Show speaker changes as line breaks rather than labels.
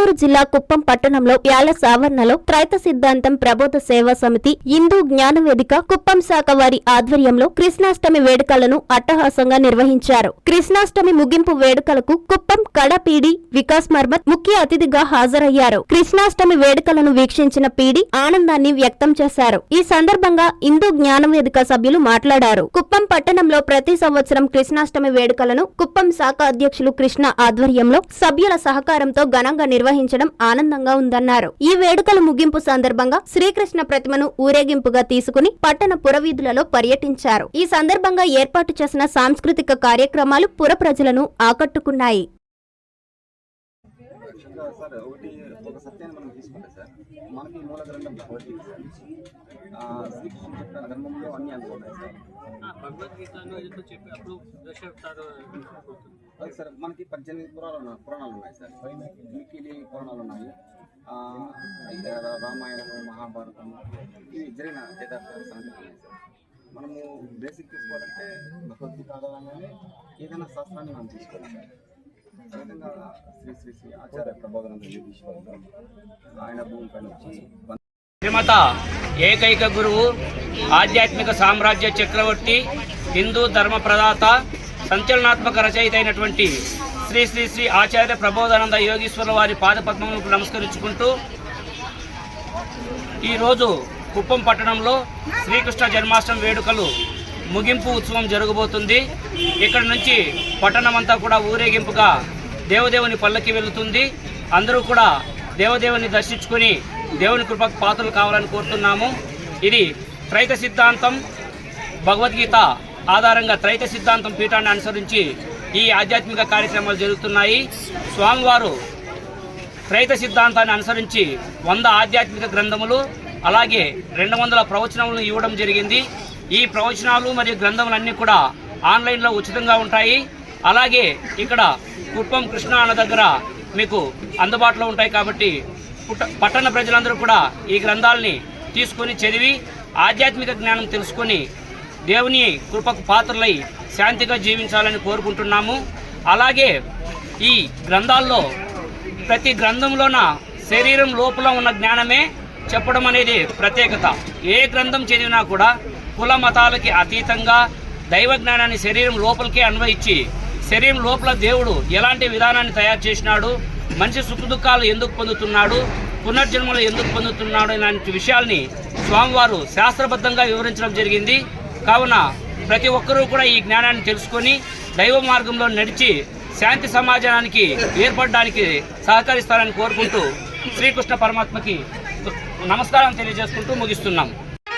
గుంటూరు జిల్లా కుప్పం పట్టణంలో ప్యాలెస్ ఆవరణలో త్రైత సిద్ధాంతం ప్రబోధ సేవా సమితి హిందూ జ్ఞాన వేదిక కుప్పం శాఖ వారి ఆధ్వర్యంలో కృష్ణాష్టమి వేడుకలను అట్టహాసంగా నిర్వహించారు. కృష్ణాష్టమి ముగింపు వేడుకలకు కుప్పం కడపీడి వికాస్ మర్మత్ ముఖ్య అతిథిగా హాజరయ్యారు. కృష్ణాష్టమి వేడుకలను వీక్షించిన పీడి ఆనందాన్ని వ్యక్తం చేశారు. ఈ సందర్భంగా హిందూ జ్ఞాన వేదిక సభ్యులు మాట్లాడారు. కుప్పం పట్టణంలో ప్రతి సంవత్సరం కృష్ణాష్టమి వేడుకలను కుప్పం శాఖ అధ్యక్షులు కృష్ణ ఆధ్వర్యంలో సభ్యుల సహకారంతో ఘనంగా నిర్వహించడం ఆనందంగా ఉందన్నారు. ఈ వేడుకల ముగింపు సందర్భంగా శ్రీకృష్ణ ప్రతిమను ఊరేగింపుగా తీసుకుని పట్టణ పురవీధులలో పర్యటించారు. ఈ సందర్భంగా ఏర్పాటు చేసిన సాంస్కృతిక కార్యక్రమాలు పుర ప్రజలను ఆకట్టుకున్నాయి.
సార్ ఒకటి ఒక సత్యాన్ని మనం తీసుకుంటే సార్ మనకి మూల గ్రంథం భగవద్గీత సార్ ఆ, శ్రీకృష్ణుడు చెప్పిన ధర్మంలో అన్ని అందుకున్నాయి సార్
ఆ, భగవద్గీతను ఏదో చెప్పినప్పుడు దశావతారు
అది సార్ మనకి పద్దెనిమిది పురాణాలు ఉన్నాయి పురాణాలు ఉన్నాయి సార్ మిక్కిలి పురాణాలు ఉన్నాయి ఆ, అయితే రా- రామాయణము మహాభారతము ఇవి జరిగిన యథార్థ సంగతులు ఉన్నాయి సార్ మనము బేసిక్ తీసుకోవాలంటే భగవద్గీత ఆధారంగానే ఏదైనా శాస్త్రాన్ని మనం తీసుకోవాలి సార్ శ్రీ శ్రీ శ్రీ ఆచార్య యోగీశ్వరుడు ఆయన వచ్చి
శ్రీమత ఏకైక గురువు ఆధ్యాత్మిక సామ్రాజ్య చక్రవర్తి హిందూ ధర్మ ప్రదాత సంచలనాత్మక రచయిత అయినటువంటి శ్రీ శ్రీ శ్రీ ఆచార్య ప్రబోధానంద యోగీశ్వర వారి పాదపద్మములకు నమస్కరించుకుంటూ ఈరోజు కుప్పం పట్టణంలో శ్రీకృష్ణ జన్మాష్టమి వేడుకలు ముగింపు ఉత్సవం జరగబోతుంది. ఇక్కడ నుంచి పట్టణమంతా కూడా ఊరేగింపుగా దేవదేవుని పల్లకి వెళుతుంది. అందరూ కూడా దేవదేవుని దర్శించుకొని దేవుని కృపకు పాత్రలు కావాలని కోరుతున్నాము. ఇది త్రైత సిద్ధాంతం. భగవద్గీత ఆధారంగా త్రైత సిద్ధాంతం పీఠాన్ని అనుసరించి ఈ ఆధ్యాత్మిక కార్యక్రమాలు జరుగుతున్నాయి. స్వామివారు త్రైత సిద్ధాంతాన్ని అనుసరించి వంద ఆధ్యాత్మిక గ్రంథములు అలాగే రెండు వందల ప్రవచనములను ఇవ్వడం జరిగింది. ఈ ప్రవచనాలు మరియు గ్రంథములన్నీ కూడా ఆన్లైన్లో ఉచితంగా ఉంటాయి. అలాగే ఇక్కడ కుప్పం కృష్ణ అన్న దగ్గర మీకు అందుబాటులో ఉంటాయి కాబట్టి పుట్ట- పట్టణ ప్రజలందరూ కూడా ఈ గ్రంథాలని తీసుకొని చదివి ఆధ్యాత్మిక జ్ఞానం తెలుసుకొని దేవుని కృపకు పాత్రలై శాంతిగా జీవించాలని కోరుకుంటున్నాము. అలాగే ఈ గ్రంథాల్లో ప్రతి గ్రంథంలోన శరీరం లోపల ఉన్న జ్ఞానమే చెప్పడం అనేది ప్రత్యేకత. ఏ గ్రంథం చదివినా కూడా కుల మతాలకి అతీతంగా దైవ జ్ఞానాన్ని శరీరం లోపలికే అన్వయించి శరీరం లోపల దేవుడు ఎలాంటి విధానాన్ని తయారు చేసినాడు మనిషి సుఖదుఖాలు ఎందుకు పొందుతున్నాడు పునర్జన్మలు ఎందుకు పొందుతున్నాడు అనే విషయాల్ని స్వామివారు శాస్త్రబద్ధంగా వివరించడం జరిగింది. కావున ప్రతి ఒక్కరూ కూడా ఈ జ్ఞానాన్ని తెలుసుకొని దైవ మార్గంలో నడిచి శాంతి సమాజానికి ఏర్పడడానికి సహకరిస్తారని కోరుకుంటూ శ్రీకృష్ణ పరమాత్మకి నమస్కారం తెలియజేసుకుంటూ ముగిస్తున్నాం.